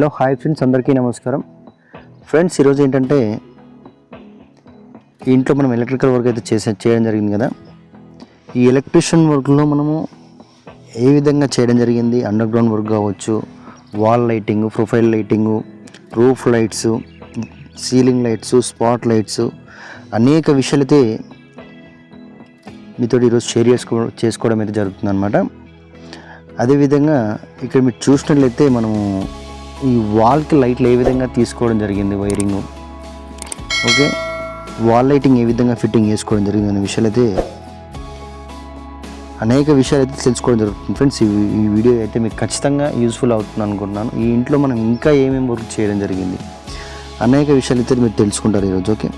Hello hi friends అందరికీ నమస్కారం. Friends ఈరోజు ఏంటంటే ఇంట్లో మనం ఎలక్ట్రికల్ వర్క్ అయితే చేసే చేయడం జరిగింది కదా. ఈ ఎలక్ట్రిషియన్ వర్క్లో మనము ఏ విధంగా చేయడం జరిగింది? అండర్ గ్రౌండ్ వర్క్ కావచ్చు wall lighting profile lighting roof lights ceiling lights spot lights అనేక విషయాలు అయితే మీతో ఈరోజు షేర్ చేసుకో చేసుకోవడం అయితే జరుగుతుంది అనమాట అదేవిధంగా ఇక్కడ మీరు చూసినట్లయితే మనము ఈ వాల్కి లైట్లు ఏ విధంగా తీసుకోవడం జరిగింది వైరింగ్? ఓకే? వాల్ లైటింగ్ ఏ విధంగా ఫిట్టింగ్ చేసుకోవడం జరిగింది అనే విషయాలు అయితే అనేక విషయాలు అయితే తెలుసుకోవడం జరుగుతుంది. ఫ్రెండ్స్ ఈ వీడియో అయితే మీకు ఖచ్చితంగా యూస్ఫుల్ అవుతుంది అనుకుంటున్నాను. ఈ ఇంట్లో మనం ఇంకా ఏమేమి వర్క్ చేయడం జరిగింది అనేక విషయాలు అయితే మీరు తెలుసుకుంటారు ఈరోజు ఓకే?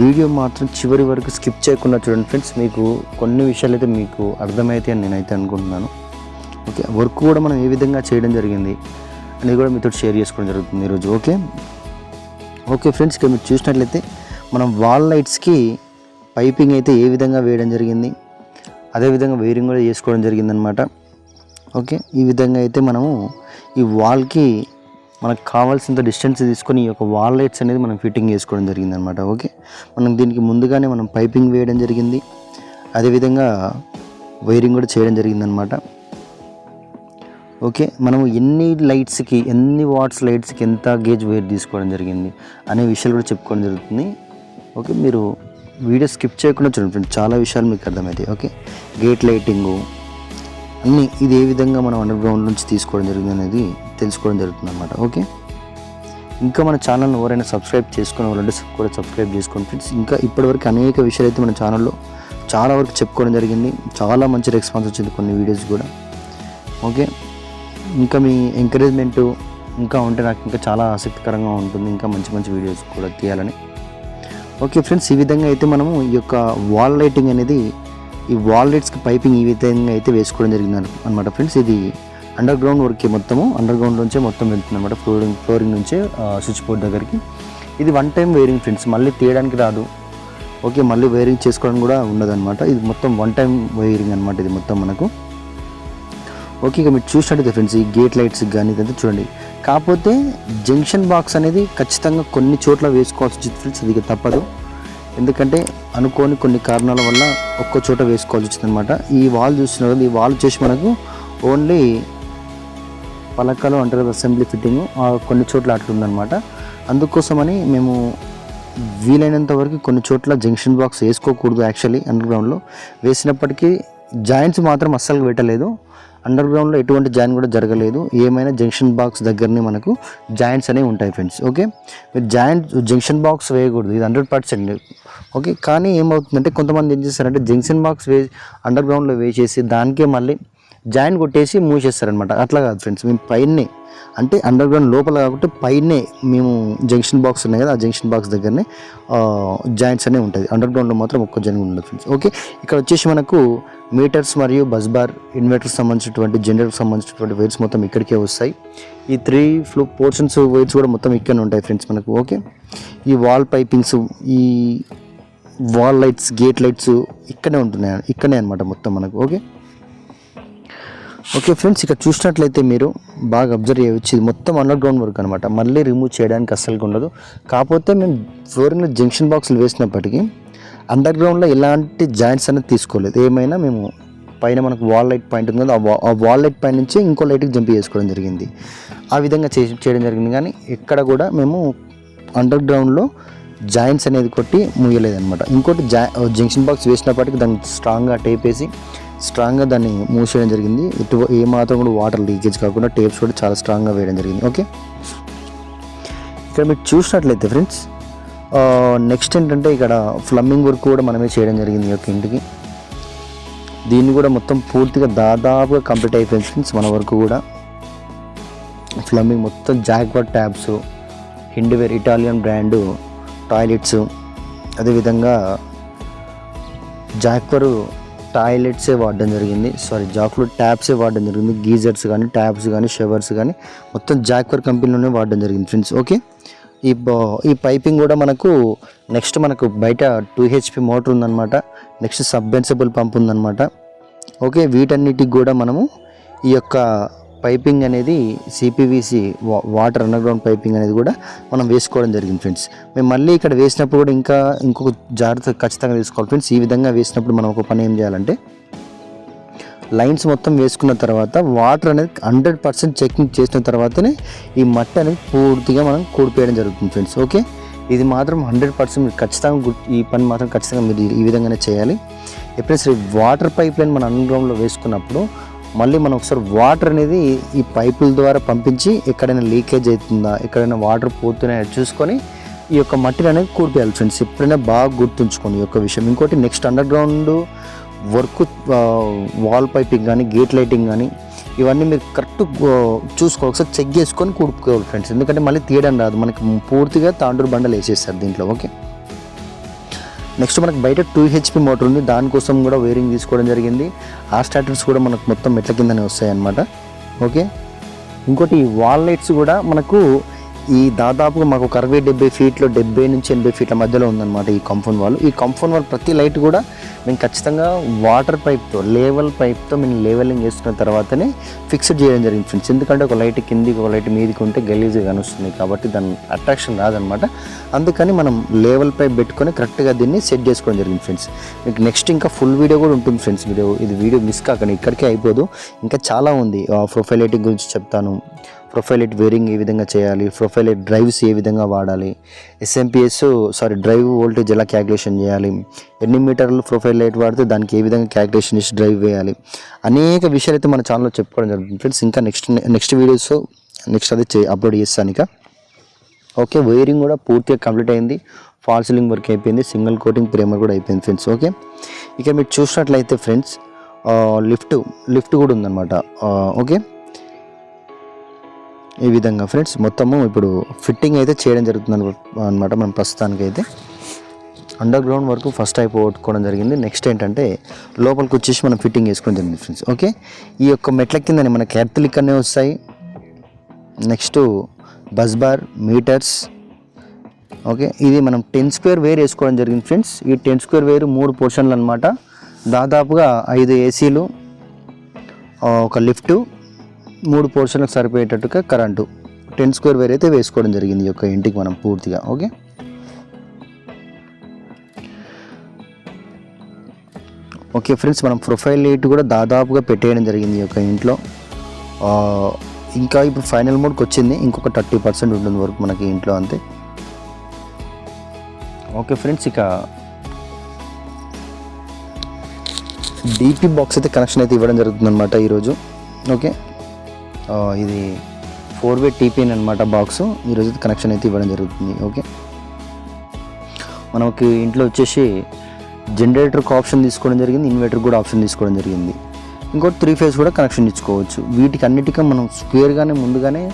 వీడియో మాత్రం చివరి వరకు స్కిప్ చేయకుండా చూడండి ఫ్రెండ్స్. మీకు కొన్ని విషయాలు అయితే మీకు అర్థమైతే అని నేనైతే అనుకుంటున్నాను ఓకే? వర్క్ కూడా మనం ఏ విధంగా చేయడం జరిగింది? అనేది కూడా మీతో షేర్ చేసుకోవడం జరుగుతుంది ఈరోజు ఓకే ఓకే ఫ్రెండ్స్ ఇక్కడ మీరు చూసినట్లయితే మనం వాల్ లైట్స్కి పైపింగ్ అయితే ఏ విధంగా వేయడం జరిగింది అదేవిధంగా వైరింగ్ కూడా చేసుకోవడం జరిగిందనమాట ఓకే ఈ విధంగా అయితే మనము ఈ వాల్కి మనకు కావాల్సినంత డిస్టెన్స్ తీసుకొని ఈ యొక్క వాల్ లైట్స్ అనేది మనం ఫిట్టింగ్ చేసుకోవడం జరిగిందనమాట ఓకే మనం దీనికి ముందుగానే మనం పైపింగ్ వేయడం జరిగింది అదేవిధంగా వైరింగ్ కూడా చేయడం జరిగిందనమాట ఓకే? మనము ఎన్ని లైట్స్కి ఎన్ని వాట్స్ లైట్స్కి ఎంత గేజ్ వైర్ తీసుకోవడం జరిగింది అనే విషయాలు కూడా చెప్పుకోవడం జరుగుతుంది. ఓకే? మీరు వీడియో స్కిప్ చేయకుండా చూడండి ఫ్రెండ్స్. చాలా విషయాలు మీకు అర్థమవుతాయి ఓకే? గేట్ లైటింగు అన్నీ ఇది ఏ విధంగా మనం అండర్ గ్రౌండ్ నుంచి తీసుకోవడం జరిగింది అనేది తెలుసుకోవడం జరుగుతుంది అనమాట ఓకే? ఇంకా మన ఛానల్ని ఎవరైనా సబ్స్క్రైబ్ చేసుకునే వాళ్ళంటే కూడా సబ్స్క్రైబ్ చేసుకోండి ఫ్రెండ్స్. ఇంకా ఇప్పటివరకు అనేక విషయాలు అయితే మన ఛానల్లో చాలా వరకు చెప్పుకోవడం జరిగింది. చాలా మంచి రెస్పాన్స్ వచ్చింది కొన్ని వీడియోస్ కూడా. ఓకే? ఇంకా మీ ఎంకరేజ్మెంటు ఇంకా ఉంటే నాకు ఇంకా చాలా ఆసక్తికరంగా ఉంటుంది. ఇంకా మంచి మంచి వీడియోస్ కూడా తీయాలని. ఓకే ఫ్రెండ్స్ ఈ విధంగా అయితే మనము ఈ యొక్క వాల్ లైటింగ్ అనేది ఈ వాల్ లైట్స్కి పైపింగ్ ఈ విధంగా అయితే వేసుకోవడం జరిగింది అనమాట ఫ్రెండ్స్ ఇది అండర్ గ్రౌండ్ వర్క్కి మొత్తము. అండర్ గ్రౌండ్ నుంచే మొత్తం వెళ్తుంది అనమాట ఫ్లోరింగ్ ఫ్లోరింగ్ నుంచే స్విచ్ బోర్డ్ దగ్గరికి. ఇది వన్ టైం వైరింగ్ ఫ్రెండ్స్ మళ్ళీ తీయడానికి రాదు. ఓకే మళ్ళీ వైరింగ్ చేసుకోవడం కూడా ఉండదన్నమాట. ఇది మొత్తం వన్ టైం వైరింగ్ అనమాట ఇది మొత్తం మనకు. ఓకే ఇక మీరు చూసినట్టయితే ఫ్రెండ్స్ ఈ గేట్ లైట్స్ కానీ ఇదంతా చూడండి. కాకపోతే జంక్షన్ బాక్స్ అనేది ఖచ్చితంగా కొన్ని చోట్ల వేసుకోవాల్సి వచ్చింది ఫ్రెండ్స్ ఇది తప్పదు. ఎందుకంటే అనుకోని కొన్ని కారణాల వల్ల ఒక్క చోట వేసుకోవాల్సి వచ్చింది అనమాట ఈ వాల్ చూస్తున్నారు కదా, ఈ వాల్ చేసి మనకు ఓన్లీ పలకలు అంటారు కదా అసెంబ్లీ ఫిట్టింగ్ కొన్ని చోట్ల అట్లుందనమాట అందుకోసమని మేము వీలైనంత వరకు కొన్ని చోట్ల జంక్షన్ బాక్స్ వేసుకోకూడదు యాక్చువల్లీ అండర్గ్రౌండ్లో వేసినప్పటికీ జాయింట్స్ మాత్రం అస్సలు పెట్టలేదు. అండర్ గ్రౌండ్లో ఎటువంటి జాయిన్ కూడా జరగలేదు. ఏమైనా జంక్షన్ బాక్స్ దగ్గరనే మనకు జాయింట్స్ అనేవి ఉంటాయి ఫ్రెండ్స్ ఓకే మీరు జాయింట్ జంక్షన్ బాక్స్ వేయకూడదు ఇది హండ్రెడ్ పర్సెంట్ ఓకే కానీ ఏమవుతుందంటే కొంతమంది ఏం చేస్తారంటే జంక్షన్ బాక్స్ వే అండర్ గ్రౌండ్లో వేసేసి దానికే మళ్ళీ జాయింట్ కొట్టేసి మూసేస్తారనమాట అట్లా కాదు ఫ్రెండ్స్ మేము పైనే అంటే అండర్ గ్రౌండ్ లోపల కాకుండా పైనే మేము జంక్షన్ బాక్స్ ఉన్నాయి కదా ఆ జంక్షన్ బాక్స్ దగ్గరనే జాయింట్స్ అనేవి ఉంటుంది అండర్ గ్రౌండ్లో మాత్రం ఒక్క జంగ్ ఉండదు ఫ్రెండ్స్. ఓకే ఇక్కడ వచ్చేసి మనకు మీటర్స్ మరియు బస్ బార్ ఇన్వర్టర్కి సంబంధించినటువంటి జనరేటర్కి సంబంధించినటువంటి వైర్స్ మొత్తం ఇక్కడికే వస్తాయి. ఈ త్రీ ఫ్లో పోర్షన్స్ వైర్స్ కూడా మొత్తం ఇక్కడనే ఉంటాయి ఫ్రెండ్స్ మనకు. ఓకే ఈ వాల్ పైపింగ్స్ ఈ వాల్ లైట్స్ గేట్ లైట్స్ ఇక్కడే ఉంటున్నాయి ఇక్కడనే అనమాట మొత్తం మనకు. ఓకే ఓకే ఫ్రెండ్స్ ఇక్కడ చూసినట్లయితే మీరు బాగా అబ్జర్వ్ చేయవచ్చు. ఇది మొత్తం అండర్ గ్రౌండ్ వర్క్ అనమాట మళ్ళీ రిమూవ్ చేయడానికి అస్సలు ఉండదు. కాకపోతే మేము ఫ్లోరింగ్లో జంక్షన్ బాక్సులు వేసినప్పటికీ అండర్ గ్రౌండ్లో ఎలాంటి జాయింట్స్ అనేది తీసుకోలేదు. ఏమైనా మేము పైన మనకు వాల్ లైట్ పాయింట్ ఉంది కదా ఆ వాల్ లైట్ పైన నుంచి ఇంకో లైట్కి జంప్ చేసుకోవడం జరిగింది. ఆ విధంగా చేసి చేయడం జరిగింది. కానీ ఎక్కడ కూడా మేము అండర్ గ్రౌండ్లో జాయింట్స్ అనేది కొట్టి మూయలేదన్నమాట. ఇంకోటి జా జంక్షన్ బాక్స్ వేసినప్పటికీ దాన్ని స్ట్రాంగ్గా టేప్ వేసి స్ట్రాంగ్గా దాన్ని మూసేయడం జరిగింది. ఇటు ఏ మాత్రం కూడా వాటర్ లీకేజ్ కాకుండా టేప్స్ కూడా చాలా స్ట్రాంగ్గా వేయడం జరిగింది. ఓకే? ఇక్కడ మీరు చూసినట్లయితే ఫ్రెండ్స్ నెక్స్ట్ ఏంటంటే ఇక్కడ ఫ్లమ్మింగ్ వర్క్ కూడా మనమే చేయడం జరిగింది ఈ యొక్క ఇంటికి. దీన్ని కూడా మొత్తం పూర్తిగా దాదాపుగా కంప్లీట్ అయిపోయింది ఫ్రెండ్స్ మన వరకు కూడా. ఫ్లమ్మింగ్ మొత్తం Jaquar taps Hindware Italian brand toilets అదేవిధంగా జాక్వర్ టాయిలెట్సే వాడడం జరిగింది. సారీ జాక్లో ట్యాప్సే వాడడం జరిగింది. గీజర్స్ కానీ ట్యాప్స్ కానీ షవర్స్ కానీ మొత్తం జాక్వర్ కంపెనీలోనే వాడడం జరిగింది ఫ్రెండ్స్. ఓకే? ఈ ఈ పైపింగ్ కూడా మనకు నెక్స్ట్ మనకు బయట టూ హెచ్పి మోటార్ ఉందన్నమాట. నెక్స్ట్ సబ్బెన్సబుల్ పంప్ ఉందన్నమాట. ఓకే? వీటన్నిటికి కూడా మనము ఈ యొక్క పైపింగ్ అనేది సిపివిసి వాటర్ అండర్గ్రౌండ్ పైపింగ్ అనేది కూడా మనం వేసుకోవడం జరిగింది ఫ్రెండ్స్. మేము మళ్ళీ ఇక్కడ వేసినప్పుడు కూడా ఇంకా ఇంకొక జాగ్రత్త ఖచ్చితంగా తీసుకోవాలి ఫ్రెండ్స్. ఈ విధంగా వేసినప్పుడు మనం ఒక పని ఏం చేయాలంటే లైన్స్ మొత్తం వేసుకున్న తర్వాత వాటర్ అనేది హండ్రెడ్ పర్సెంట్ చెకింగ్ చేసిన తర్వాతనే ఈ మట్టి అనేది పూర్తిగా మనం కూడిపోయడం జరుగుతుంది ఫ్రెండ్స్. ఓకే? ఇది మాత్రం హండ్రెడ్ పర్సెంట్ ఖచ్చితంగా ఈ పని మాత్రం ఖచ్చితంగా మీరు ఈ విధంగానే చేయాలి. ఎప్పుడైనా సరే వాటర్ పైప్ లైన్ మన అండర్గ్రౌండ్లో వేసుకున్నప్పుడు మళ్ళీ మనం ఒకసారి వాటర్ అనేది ఈ పైపుల ద్వారా పంపించి ఎక్కడైనా లీకేజ్ అవుతుందా ఎక్కడైనా వాటర్ పోతున్నాయో చూసుకొని ఈ యొక్క మట్టిని అనేది కూడిపోయాలి ఫ్రెండ్స్. ఎప్పుడైనా బాగా గుర్తుంచుకోండి ఈ యొక్క విషయం. ఇంకోటి next underground work wall piping కానీ గేట్ లైటింగ్ కానీ ఇవన్నీ మీరు కరెక్ట్ చూసుకోవాలి. ఒకసారి చెక్ చేసుకొని కూడుకోవాలి ఫ్రెండ్స్. ఎందుకంటే మళ్ళీ తీయడం రాదు. మనకి పూర్తిగా తాండూరు బండలు వేసేస్తారు దీంట్లో. ఓకే? నెక్స్ట్ మనకు బయట టూ హెచ్పి మోటార్ ఉంది. దానికోసం కూడా వేరింగ్ తీసుకోవడం జరిగింది. ఆ స్టాటర్స్ కూడా మనకు మొత్తం మెట్ల కిందనే వస్తాయి అన్నమాట ఓకే? ఇంకోటి వాల్ లైట్స్ కూడా మనకు ఈ దాదాపుగా మాకు ఒక అరవై డెబ్బై ఫీట్లో డెబ్బై నుంచి ఎనభై ఫీట్ల మధ్యలో ఉందన్నమాట ఈ కంఫౌండ్ వాల్ ఈ కంఫౌండ్ వాల్ ప్రతి లైట్ కూడా మేము ఖచ్చితంగా వాటర్ పైప్తో లేవల్ పైప్తో మేము లేవలింగ్ చేసుకున్న తర్వాతనే ఫిక్స్డ్ చేయడం జరిగింది ఫ్రెండ్స్ ఎందుకంటే ఒక లైట్ కిందికి ఒక లైట్ మీదికి ఉంటే గలీజ్గా కనుస్తుంది కాబట్టి దాని అట్రాక్షన్ రాదనమాట అందుకని మనం లేవల్ పైప్ పెట్టుకొని కరెక్ట్గా దీన్ని సెట్ చేసుకోవడం జరిగింది ఫ్రెండ్స్ మీకు నెక్స్ట్ ఇంకా ఫుల్ వీడియో కూడా ఉంటుంది ఫ్రెండ్స్ వీడియో ఇది వీడియో మిస్ కాకండి ఇక్కడికే అయిపోదు. ఇంకా చాలా ఉంది ప్రొఫైల్ లైటింగ్ గురించి చెప్తాను. ప్రొఫైల్ వేరింగ్ ఏ విధంగా చేయాలి ప్రొఫైల్ డ్రైవ్స్ ఏ విధంగా వాడాలి S M P S sorry drive voltage ఎలా క్యాలిక్యులేషన్ చేయాలి ఎన్ని మీటర్లు ప్రొఫైల్ లైట్ వాడితే దానికి ఏ విధంగా క్యాలిక్యులేషన్ చేసి డ్రైవ్ వేయాలి అనేక విషయాలు అయితే మన ఛానల్లో చెప్పుకోవడం జరుగుతుంది. ఫ్రెండ్స్ ఇంకా నెక్స్ట్ నెక్స్ట్ వీడియోస్ నెక్స్ట్ అది చే అప్లోడ్ చేస్తాను ఇక. ఓకే వైరింగ్ కూడా పూర్తిగా కంప్లీట్ అయింది ఫాల్ సీలింగ్ వర్క్ అయిపోయింది సింగిల్ కోటింగ్ ప్రేమర్ కూడా అయిపోయింది ఫ్రెండ్స్ ఓకే ఇక మీరు చూసినట్లయితే ఫ్రెండ్స్ లిఫ్ట్ లిఫ్ట్ కూడా ఉందన్నమాట ఓకే ఈ విధంగా ఫ్రెండ్స్ మొత్తము ఇప్పుడు ఫిట్టింగ్ అయితే చేయడం జరుగుతుంది అనమాట మనం ప్రస్తుతానికి అయితే అండర్ గ్రౌండ్ వరకు ఫస్ట్ అయిపోగొట్టుకోవడం జరిగింది. నెక్స్ట్ ఏంటంటే లోపలికి వచ్చేసి మనం ఫిట్టింగ్ వేసుకోవడం జరిగింది ఫ్రెండ్స్ ఓకే ఈ యొక్క మెట్ల కిందనే మనకి క్యాథలిక్ అనే వస్తాయి. Next bus bar meters okay ఇది మనం టెన్ స్క్వేర్ వేర్ వేసుకోవడం జరిగింది ఫ్రెండ్స్ ఈ టెన్ స్క్వేర్ వేరు మూడు పోర్షన్లు అనమాట దాదాపుగా ఐదు ఏసీలు ఒక లిఫ్ట్ మూడు పోర్షన్లకు సరిపోయేటట్టుగా కరెంటు టెన్ స్క్వేర్ వేర్ అయితే వేసుకోవడం జరిగింది ఈ యొక్క ఇంటికి మనం పూర్తిగా ఓకే? ఓకే ఫ్రెండ్స్ మనం ప్రొఫైల్ లైట్ కూడా దాదాపుగా పెట్టేయడం జరిగింది ఈ యొక్క ఇంట్లో. ఇంకా ఇప్పుడు ఫైనల్ మోడ్కి వచ్చింది ఇంకొక థర్టీ పర్సెంట్ ఉంటుంది వరకు మనకి ఇంట్లో అంతే. ఓకే ఫ్రెండ్స్ ఇక డీపీ బాక్స్ అయితే కనెక్షన్ అయితే ఇవ్వడం జరుగుతుంది అనమాట ఈరోజు ఓకే? ఇది ఫోర్ వే టీపీన్ అనమాట బాక్స్. ఈరోజు కనెక్షన్ అయితే ఇవ్వడం జరుగుతుంది ఓకే? మనకి ఇంట్లో వచ్చేసి జనరేటర్కి ఆప్షన్ తీసుకోవడం జరిగింది ఇన్వర్టర్ కూడా ఆప్షన్ తీసుకోవడం జరిగింది. ఇంకోటి త్రీ ఫేజ్ కూడా కనెక్షన్ ఇచ్చుకోవచ్చు. వీటికి అన్నిటికీ మనం స్క్వేర్గానే ముందుగానే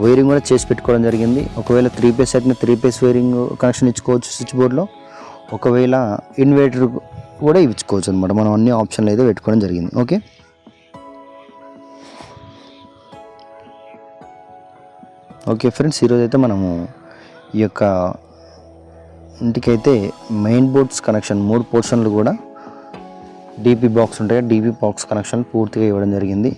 వైరింగ్ కూడా చేసి పెట్టుకోవడం జరిగింది. ఒకవేళ త్రీ ఫేస్ అయితే త్రీ ఫేస్ వైరింగ్ కనెక్షన్ ఇచ్చుకోవచ్చు స్విచ్ బోర్డ్లో ఒకవేళ ఇన్వర్టర్ కూడా ఇచ్చుకోవచ్చు అనమాట మనం అన్ని ఆప్షన్లు అయితే పెట్టుకోవడం జరిగింది ఓకే? ఓకే ఫ్రెండ్స్ ఈరోజు అయితే మనము ఈ యొక్క ఇంటికైతే మెయిన్ బోర్డ్స్ కనెక్షన్ మూడు పోర్షన్లు కూడా డీపీ బాక్స్ ఉంటాయి. డీపీ బాక్స్ కనెక్షన్ పూర్తిగా ఇవ్వడం జరిగింది.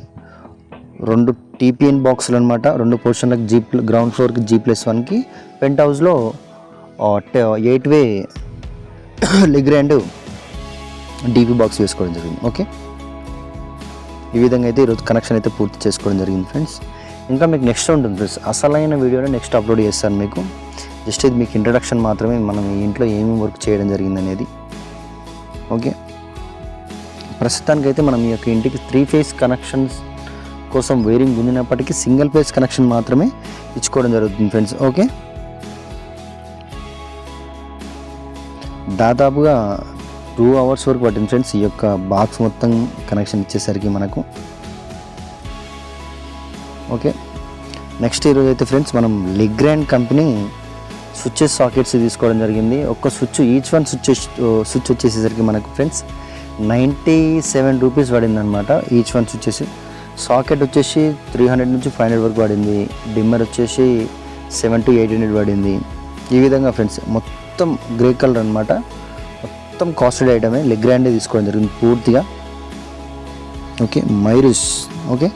రెండు టీపీఎన్ బాక్సులు అనమాట రెండు పోర్షన్లకు జీ గ్రౌండ్ ఫ్లోర్కి జీ ప్లస్ వన్కి పెంట్ హౌస్లో eight way Legrand D P box వేసుకోవడం జరిగింది. ఓకే? ఈ విధంగా అయితే ఈరోజు కనెక్షన్ అయితే పూర్తి చేసుకోవడం జరిగింది ఫ్రెండ్స్. ఇంకా మీకు నెక్స్ట్ ఉంటుంది ఫ్రెండ్స్ అసలైన వీడియోలో నెక్స్ట్ అప్లోడ్ చేస్తాను మీకు. జస్ట్ ఇది మీకు ఇంట్రడక్షన్ మాత్రమే. మనం ఇంట్లో ఏమేమి వర్క్ చేయడం జరిగింది అనేది. ఓకే ప్రస్తుతానికైతే మనం ఈ యొక్క ఇంటికి త్రీ ఫేస్ కనెక్షన్స్ కోసం వైరింగ్ గుంజినప్పటికీ సింగిల్ ఫేస్ కనెక్షన్ మాత్రమే ఇచ్చుకోవడం జరుగుతుంది ఫ్రెండ్స్ ఓకే దాదాపుగా టూ అవర్స్ వరకు పట్టింది ఫ్రెండ్స్ ఈ యొక్క బాక్స్ మొత్తం కనెక్షన్ ఇచ్చేసరికి మనకు. ఓకే. నెక్స్ట్ ఈరోజు అయితే ఫ్రెండ్స్ మనం లిగ్రాండ్ కంపెనీ స్విచ్చెస్ సాకెట్స్ తీసుకోవడం జరిగింది. ఒక్క switch each one switch switch వచ్చేసేసరికి మనకు ఫ్రెండ్స్ నైంటీ సెవెన్ రూపీస్ పడిందనమాట ఈచ్ వన్ స్విచ్చెస్ సాకెట్ వచ్చేసి త్రీ హండ్రెడ్ నుంచి ఫైవ్ హండ్రెడ్ వరకు పడింది. డిమ్మర్ వచ్చేసి సెవెన్ టు ఎయిట్ హండ్రెడ్ పడింది. ఈ విధంగా ఫ్రెండ్స్ మొత్తం గ్రే కలర్ అనమాట మొత్తం కాస్టెడ్ ఐటమే లెగ్రాండే తీసుకోవడం జరిగింది పూర్తిగా. Okay Myrius. Okay.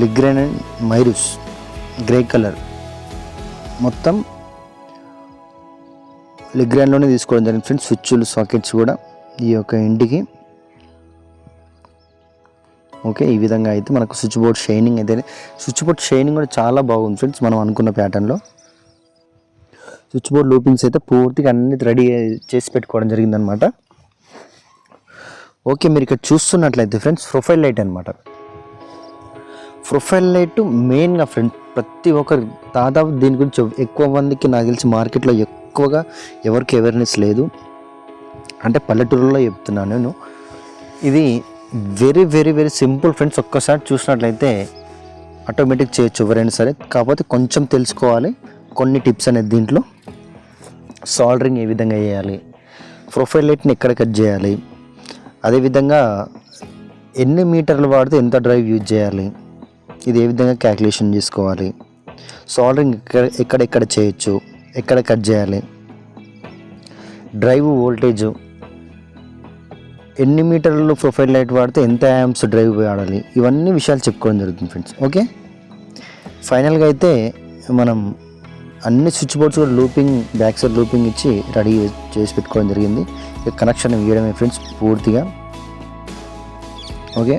Legrand and Myrius grey colour మొత్తం లిగ్రాన్లోనే తీసుకోవడం జరిగింది ఫ్రెండ్స్. స్విచ్లు సాకెట్స్ కూడా ఈ యొక్క ఇంటికి. ఓకే ఈ విధంగా అయితే మనకు స్విచ్ బోర్డ్ షైనింగ్ అయితే స్విచ్ బోర్డ్ షైనింగ్ కూడా చాలా బాగుంది ఫ్రెండ్స్ మనం అనుకున్న ప్యాటర్న్లో స్విచ్ బోర్డ్ లూపింగ్స్ అయితే పూర్తిగా అన్ని రెడీ చేసి పెట్టుకోవడం జరిగిందనమాట ఓకే మీరు ఇక్కడ చూస్తున్నట్లయితే ఫ్రెండ్స్ ప్రొఫైల్ లైట్ అనమాట ప్రొఫైల్ లైట్ మెయిన్గా ఫ్రెండ్ ప్రతి ఒక్కరు దాదాపు దీని గురించి ఎక్కువ మందికి నాకు తెలిసి మార్కెట్లో ఎక్కువగా ఎవరికి అవేర్నెస్ లేదు. అంటే పల్లెటూరులో చెప్తున్నాను నేను. ఇది very very very simple friends ఒక్కసారి చూసినట్లయితే ఆటోమేటిక్ చేయొచ్చు ఎవరైనా సరే. కాకపోతే కొంచెం తెలుసుకోవాలి కొన్ని టిప్స్ అనేది దీంట్లో. సాల్డరింగ్ ఏ విధంగా చేయాలి ప్రొఫైల్ లైట్ని ఎక్కడ కట్ చేయాలి అదేవిధంగా ఎన్ని మీటర్లు వాడితే ఎంత డ్రైవ్ యూజ్ చేయాలి ఇది ఏ విధంగా క్యాల్కులేషన్ చేసుకోవాలి? సోల్డరింగ్ ఎక్కడ ఎక్కడెక్కడ చేయొచ్చు? ఎక్కడ కట్ చేయాలి? డ్రైవ్ వోల్టేజ్ ఎన్ని మీటర్లు ప్రొఫైల్ లైట్ వాడితే ఎంత యాంప్స్ డ్రైవ్ వాడాలి? ఇవన్నీ విషయాలు చెప్పుకోవడం జరుగుతుంది ఫ్రెండ్స్ ఓకే ఫైనల్గా అయితే మనం అన్ని స్విచ్ బోర్డ్స్ కూడా లూపింగ్ బ్యాక్ సైడ్ లూపింగ్ ఇచ్చి రెడీ చేసి పెట్టుకోవడం జరిగింది. ఇక కనెక్షన్ ఇవ్వడమే ఫ్రెండ్స్ పూర్తిగా. ఓకే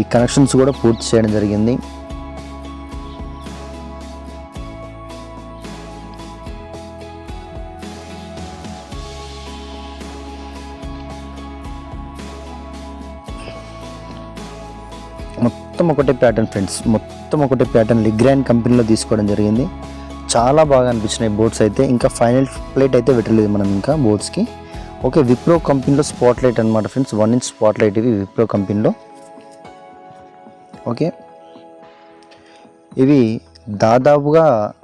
ఈ కనెక్షన్స్ కూడా పూర్తి చేయడం జరిగింది. మొత్తం ఒకటే ప్యాటర్న్ ఫ్రెండ్స్ మొత్తం ఒకటే ప్యాటర్న్ లిగ్రాండ్ కంపెనీలో తీసుకోవడం జరిగింది. చాలా బాగా అనిపించినాయి బోర్డ్స్ అయితే. ఇంకా ఫైనల్ ప్లేట్ అయితే పెట్టలేదు మనం ఇంకా బోర్డ్స్కి ఓకే విప్రో కంపెనీలో స్పాట్ లైట్ అనమాట friends one inch spot light ఇవి విప్రో కంపెనీలో ఓకే? ఇవి దాదాపుగా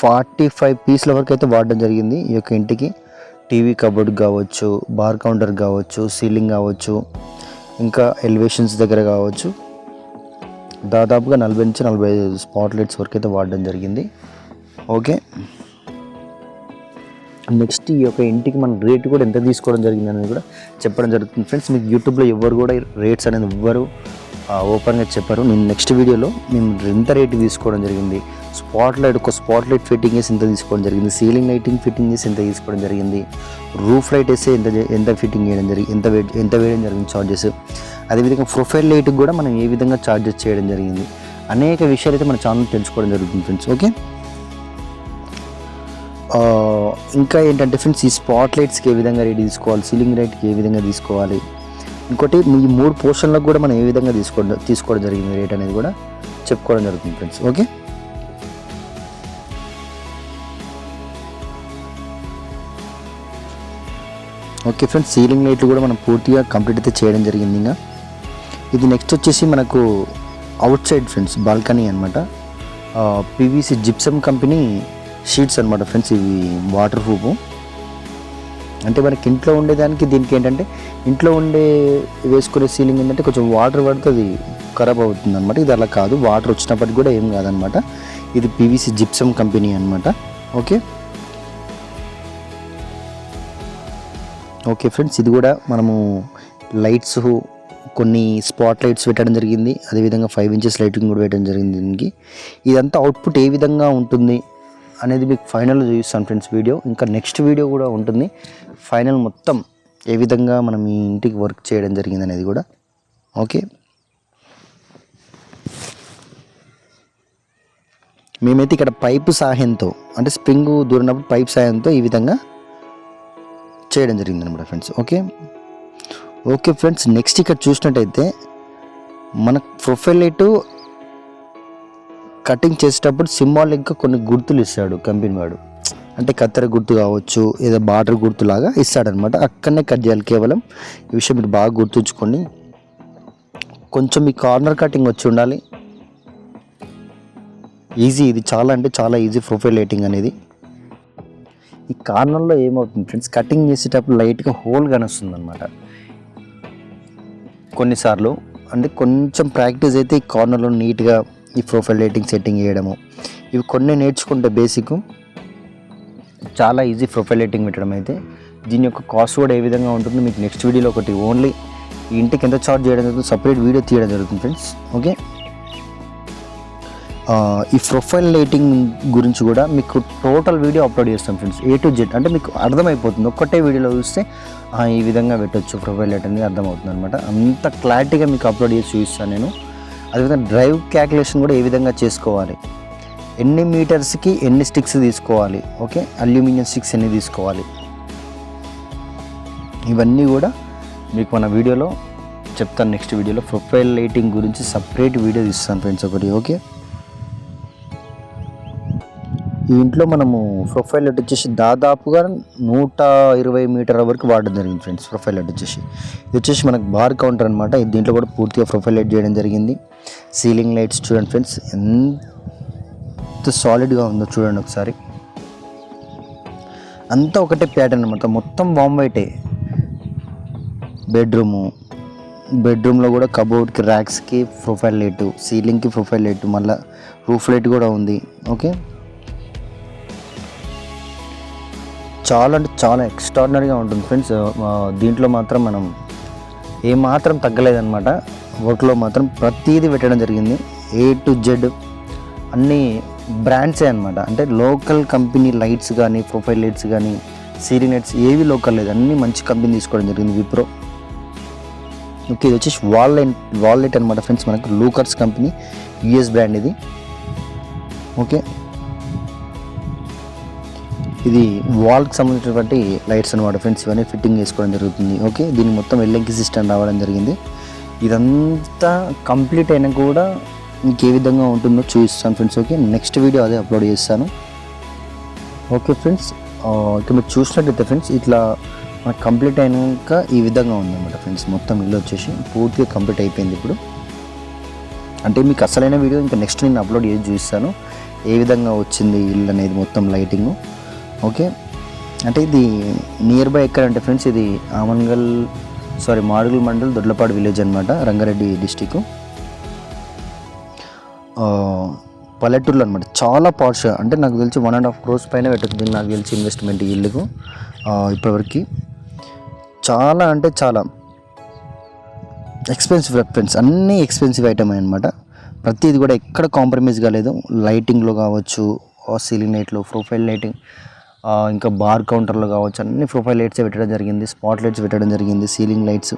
ఫార్టీ ఫైవ్ పీస్ల వరకు అయితే వాడడం జరిగింది ఈ యొక్క ఇంటికి. టీవీ కబోర్డ్ కావచ్చు బార్ కౌంటర్ కావచ్చు సీలింగ్ కావచ్చు ఇంకా ఎలివేషన్స్ దగ్గర కావచ్చు. దాదాపుగా నలభై నుంచి నలభై ఐదు స్పాట్ లైట్స్ వరకు అయితే వాడడం జరిగింది. ఓకే? నెక్స్ట్ ఈ యొక్క ఇంటికి మనం రేట్ కూడా ఎంత తీసుకోవడం జరిగింది అనేది కూడా చెప్పడం జరుగుతుంది. ఫ్రెండ్స్ మీకు యూట్యూబ్లో ఎవరు కూడా రేట్స్ అనేది ఎవ్వరు ఓపెన్గా చెప్పారు. నేను నెక్స్ట్ వీడియోలో మేము ఎంత రేట్ తీసుకోవడం జరిగింది స్పాట్ లైట్ ఒక స్పాట్ లైట్ ఫిట్టింగ్ వేసి ఎంత తీసుకోవడం జరిగింది సీలింగ్ లైటింగ్ ఫిట్టింగ్ చేసి ఎంత తీసుకోవడం జరిగింది రూఫ్ లైట్ వేసి ఎంత ఎంత ఫిట్టింగ్ చేయడం జరిగింది ఎంత వే- ఎంత వేయడం జరిగింది ఛార్జెస్ అదేవిధంగా ప్రొఫైల్ లైట్కి కూడా మనం ఏ విధంగా చార్జెస్ చేయడం జరిగింది అనేక విషయాలు అయితే మన ఛానల్ తెలుసుకోవడం జరుగుతుంది ఫ్రెండ్స్ ఓకే ఇంకా ఏంటంటే ఫ్రెండ్స్ ఈ స్పాట్ లైట్స్కి ఏ విధంగా రెడీ తీసుకోవాలి? సీలింగ్ లైట్కి ఏ విధంగా తీసుకోవాలి? ఇంకోటి ఈ మూడు పోర్షన్లకు కూడా మనం ఏ విధంగా తీసుకోవడం తీసుకోవడం జరిగింది రేట్ అనేది కూడా చెప్పుకోవడం జరుగుతుంది friends okay okay friends ceiling లైట్లు కూడా మనం పూర్తిగా కంప్లీట్ అయితే చేయడం జరిగింది ఇంకా. ఇది నెక్స్ట్ వచ్చేసి మనకు అవుట్ సైడ్ ఫ్రెండ్స్ బాల్కనీ అనమాట P V C gypsum company sheets అనమాట ఫ్రెండ్స్ ఇవి వాటర్ ప్రూఫ్. అంటే మనకి ఇంట్లో ఉండేదానికి దీనికి ఏంటంటే ఇంట్లో ఉండే వేసుకునే సీలింగ్ ఏంటంటే కొంచెం వాటర్ పడితే అది ఖరాబ్ అవుతుంది అనమాట ఇది అలా కాదు వాటర్ వచ్చినప్పటికి కూడా ఏం కాదనమాట ఇది P V C gypsum company అనమాట ఓకే? ఓకే ఫ్రెండ్స్ ఇది కూడా మనము లైట్స్ కొన్ని స్పాట్ లైట్స్ పెట్టడం జరిగింది. అదేవిధంగా ఫైవ్ ఇంచెస్ లైటింగ్ కూడా పెట్టడం జరిగింది దీనికి. ఇదంతా అవుట్పుట్ ఏ విధంగా ఉంటుంది? అనేది మీకు ఫైనల్ చూపిస్తాను ఫ్రెండ్స్ వీడియో ఇంకా నెక్స్ట్ వీడియో కూడా ఉంటుంది. ఫైనల్ మొత్తం ఏ విధంగా మనం ఈ ఇంటికి వర్క్ చేయడం జరిగింది అనేది కూడా. ఓకే మేమైతే ఇక్కడ పైపు సహాయంతో అంటే స్ప్రింగ్ దూరినప్పుడు పైప్ సహాయంతో ఈ విధంగా చేయడం జరిగింది అనమాట friends okay okay friends next ఇక్కడ చూసినట్టయితే మన ప్రొఫైల్ లైట్ కటింగ్ చేసేటప్పుడు సింబాలిక్గా కొన్ని గుర్తులు ఇస్తాడు కంపెనీ వాడు. అంటే కత్తెర గుర్తు కావచ్చు ఏదో బార్డర్ గుర్తులాగా ఇస్తాడనమాట అక్కడనే కట్ చేయాలి కేవలం. ఈ విషయం మీరు బాగా గుర్తుంచుకోండి. కొంచెం ఈ కార్నర్ కటింగ్ వచ్చి ఉండాలి. ఈజీ ఇది చాలా అంటే చాలా ఈజీ ప్రొఫైల్ లైటింగ్ అనేది. ఈ కార్నర్లో ఏమవుతుంది ఫ్రెండ్స్ కటింగ్ చేసేటప్పుడు లైట్గా హోల్ కనిస్తుంది అనమాట కొన్నిసార్లు అంటే కొంచెం ప్రాక్టీస్ అయితే ఈ కార్నర్లో నీట్గా ఈ ప్రొఫైల్ లైటింగ్ సెట్టింగ్ చేయడము. ఇవి కొన్ని నేర్చుకుంటే బేసిక్. చాలా ఈజీ ప్రొఫైల్ లైటింగ్ పెట్టడం అయితే. దీని యొక్క కాస్ట్ కూడా ఏ విధంగా ఉంటుందో మీకు నెక్స్ట్ వీడియోలో ఒకటి ఓన్లీ. ఈ ఇంటికి ఎంత చార్జ్ చేయడం జరుగుతుంది సపరేట్ వీడియో తీయడం జరుగుతుంది ఫ్రెండ్స్. ఓకే? ఈ ప్రొఫైల్ లైటింగ్ గురించి కూడా మీకు టోటల్ వీడియో అప్లోడ్ చేస్తాం ఫ్రెండ్స్. ఏ టు జెడ్ అంటే మీకు అర్థమైపోతుంది. ఒక్కటే వీడియోలో చూస్తే ఈ విధంగా పెట్టొచ్చు ప్రొఫైల్ రేట్ అనేది అర్థమవుతుంది అనమాట అంత క్లారిటీగా మీకు అప్లోడ్ చేసి చూపిస్తాను నేను. అదేవిధంగా డ్రైవ్ క్యాల్కులేషన్ కూడా ఏ విధంగా చేసుకోవాలి? ఎన్ని మీటర్స్కి ఎన్ని స్టిక్స్ తీసుకోవాలి? ఓకే అల్యూమినియం స్టిక్స్ ఎన్ని తీసుకోవాలి? ఇవన్నీ కూడా మీకు మన వీడియోలో చెప్తాను. నెక్స్ట్ వీడియోలో ప్రొఫైల్ లైటింగ్ గురించి సపరేట్ వీడియో ఇస్తాను ఫ్రెండ్స్ ఒకటి ఓకే ఈ ఇంట్లో మనము ప్రొఫైల్ లైట్ వచ్చేసి దాదాపుగా నూట ఇరవై మీటర్ల వరకు వాడడం జరిగింది ఫ్రెండ్స్ ప్రొఫైల్ లైట్ వచ్చేసి ఇది వచ్చేసి మనకు బార్ కౌంటర్ అనమాట దీంట్లో కూడా పూర్తిగా ప్రొఫైల్ లైట్ చేయడం జరిగింది. సీలింగ్ లైట్స్ చూడండి ఫ్రెండ్స్ ఎంత సాలిడ్గా ఉందో చూడండి ఒకసారి. అంతా ఒకటే ప్యాటర్న్ అనమాట మొత్తం వామ్ వైటే బెడ్రూము బెడ్రూమ్లో కూడా కబోర్డ్కి ర్యాక్స్కి ప్రొఫైల్ లైటు సీలింగ్కి ప్రొఫైల్ లైట్ మళ్ళీ రూఫ్ లైట్ కూడా ఉంది. ఓకే చాలా అంటే చాలా ఎక్స్ట్రాడినరీగా ఉంటుంది ఫ్రెండ్స్ దీంట్లో మాత్రం మనం ఏమాత్రం తగ్గలేదన్నమాట. వర్క్లో మాత్రం ప్రతిదీ పెట్టడం జరిగింది. ఏ టు జెడ్ అన్ని బ్రాండ్సే అనమాట అంటే లోకల్ కంపెనీ లైట్స్ కానీ ప్రొఫైల్ లైట్స్ కానీ సీరీ లైట్స్ ఏవి లోకల్ లేదు. అన్ని మంచి కంపెనీ తీసుకోవడం జరిగింది విప్రో ఓకే ఇది వచ్చేసి వాల్ లైట్ వాల్ లైట్ అనమాట ఫ్రెండ్స్ మనకు లూకర్స్ కంపెనీ యుఎస్ బ్రాండ్ ఇది. ఓకే. ఇది వాల్కి సంబంధించినటువంటి లైట్స్ అనమాట ఫ్రెండ్స్ ఇవన్నీ ఫిట్టింగ్ చేసుకోవడం జరుగుతుంది. ఓకే? దీన్ని మొత్తం ఎల్ఎంకి సిస్టమ్ రావడం జరిగింది. ఇదంతా కంప్లీట్ అయినా కూడా మీకు ఏ విధంగా ఉంటుందో చూపిస్తాను ఫ్రెండ్స్ ఓకే? నెక్స్ట్ వీడియో అదే అప్లోడ్ చేస్తాను. Okay friends? ఇక మీరు చూసినట్టయితే ఫ్రెండ్స్ ఇట్లా మనకు కంప్లీట్ అయినాక ఈ విధంగా ఉందన్నమాట ఫ్రెండ్స్ మొత్తం ఇల్లు వచ్చేసి పూర్తిగా కంప్లీట్ అయిపోయింది ఇప్పుడు. అంటే మీకు అసలైన వీడియో ఇంకా నెక్స్ట్ నేను అప్లోడ్ చేసి చూపిస్తాను. ఏ విధంగా వచ్చింది ఇల్లు అనేది మొత్తం లైటింగ్. ఓకే? అంటే ఇది నియర్ బై ఎక్కడ అంటే ఫ్రెండ్స్ ఇది ఆమన్గల్ సారీ మాడుగుల్ మండల్ దొడ్లపాడు విలేజ్ అనమాట రంగారెడ్డి డిస్టిక్ పల్లెటూరులో అనమాట చాలా పార్ష్ అంటే నాకు తెలిసి వన్ అండ్ హాఫ్ క్రోర్స్ పైన పెట్టింది నాకు తెలిసి ఇన్వెస్ట్మెంట్ ఇల్లుకు. ఇప్పటివరకు. చాలా అంటే చాలా. ఎక్స్పెన్సివ్ ఫ్రెండ్స్ అన్నీ ఎక్స్పెన్సివ్ ఐటమ్ అనమాట ప్రతిది కూడా ఎక్కడ కాంప్రమైజ్ కాలేదు. లైటింగ్లో కావచ్చు సీలింగ్ లైట్లు ప్రొఫైల్ లైటింగ్ ఇంకా బార్ కౌంటర్లో కావచ్చు అన్ని ప్రొఫైల్ లైట్స్ పెట్టడం జరిగింది స్పాట్ లైట్స్ పెట్టడం జరిగింది సీలింగ్ లైట్స్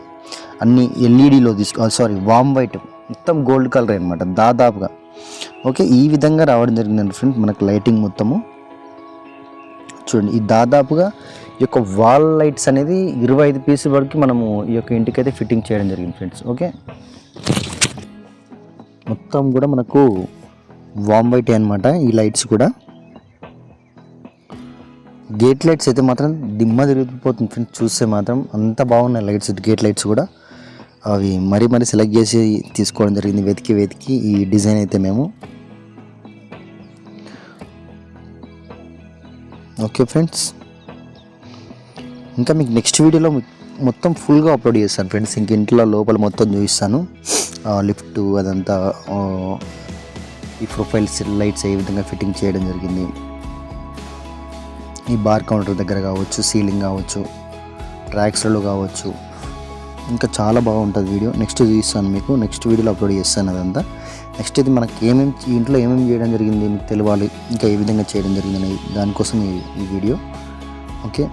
అన్ని ఎల్ఈడిలో తీసుకో సారీ వామ్ వైట్ మొత్తం గోల్డ్ కలర్ అనమాట దాదాపుగా. ఓకే ఈ విధంగా రావడం జరిగిందండి ఫ్రెండ్ మనకు లైటింగ్ మొత్తము. చూడండి ఈ దాదాపుగా ఈ యొక్క వాల్ లైట్స్ అనేది ఇరవై ఐదు పీసుల వరకు మనము ఈ యొక్క ఇంటికైతే ఫిట్టింగ్ చేయడం జరిగింది ఫ్రెండ్స్ ఓకే. మొత్తం కూడా మనకు వామ్ వైట్ అనమాట ఈ లైట్స్ కూడా. గేట్ లైట్స్ అయితే మాత్రం దిమ్మ తిరిగిపోతుంది ఫ్రెండ్స్ చూస్తే మాత్రం అంత బాగున్నాయి లైట్స్ గేట్ లైట్స్ కూడా. అవి మరీ మరీ సెలెక్ట్ చేసి తీసుకోవడం జరిగింది. వెతికి వెతికి ఈ డిజైన్ అయితే మేము. ఓకే ఫ్రెండ్స్ ఇంకా మీకు నెక్స్ట్ వీడియోలో మొత్తం ఫుల్గా అప్లోడ్ చేస్తాను ఫ్రెండ్స్ ఇంక ఇంట్లో లోపల మొత్తం చూపిస్తాను. లిఫ్ట్ అదంతా ఈ ప్రొఫైల్స్ లైట్స్ ఏ విధంగా ఫిట్టింగ్ చేయడం జరిగింది. ఈ బార్ కౌంటర్ దగ్గర కావచ్చు సీలింగ్ కావచ్చు ట్రాక్స్లలో కావచ్చు. ఇంకా చాలా బాగుంటుంది వీడియో. నెక్స్ట్ చూపిస్తాను మీకు. నెక్స్ట్ వీడియోలో అప్లోడ్ చేస్తాను అదంతా. నెక్స్ట్ ఇది మనకి ఏమేమి ఇంట్లో ఏమేమి చేయడం జరిగింది మీకు తెలియాలి ఇంకా ఏ విధంగా చేయడం జరిగింది అనేది దానికోసం ఈ వీడియో. ఓకే?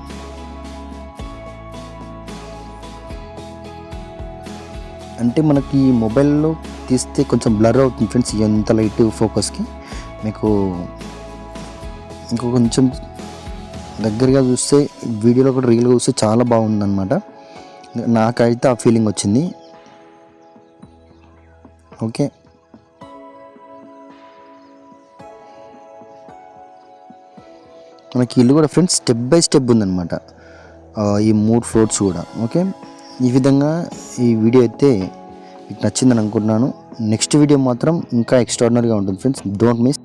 అంటే మనకి ఈ మొబైల్లో తీస్తే కొంచెం బ్లర్ అవుతుంది ఫ్రెండ్స్ ఎంత లైట్ ఫోకస్కి. మీకు ఇంకో కొంచెం దగ్గరగా చూస్తే వీడియోలో కూడా రీల్గా చూస్తే చాలా బాగుందన్నమాట. నాకైతే ఆ ఫీలింగ్ వచ్చింది. ఓకే. మనకి ఇల్లు కూడా ఫ్రెండ్స్ స్టెప్ బై స్టెప్ ఉందన్నమాట. ఈ మూడు ఫ్లోర్స్ కూడా ఓకే. ఈ విధంగా ఈ వీడియో అయితే మీకు నచ్చిందని అనుకుంటున్నాను. నెక్స్ట్ వీడియో మాత్రం ఇంకా ఎక్స్ట్రాడినరీగా ఉంటుంది ఫ్రెండ్స్ డోంట్ మిస్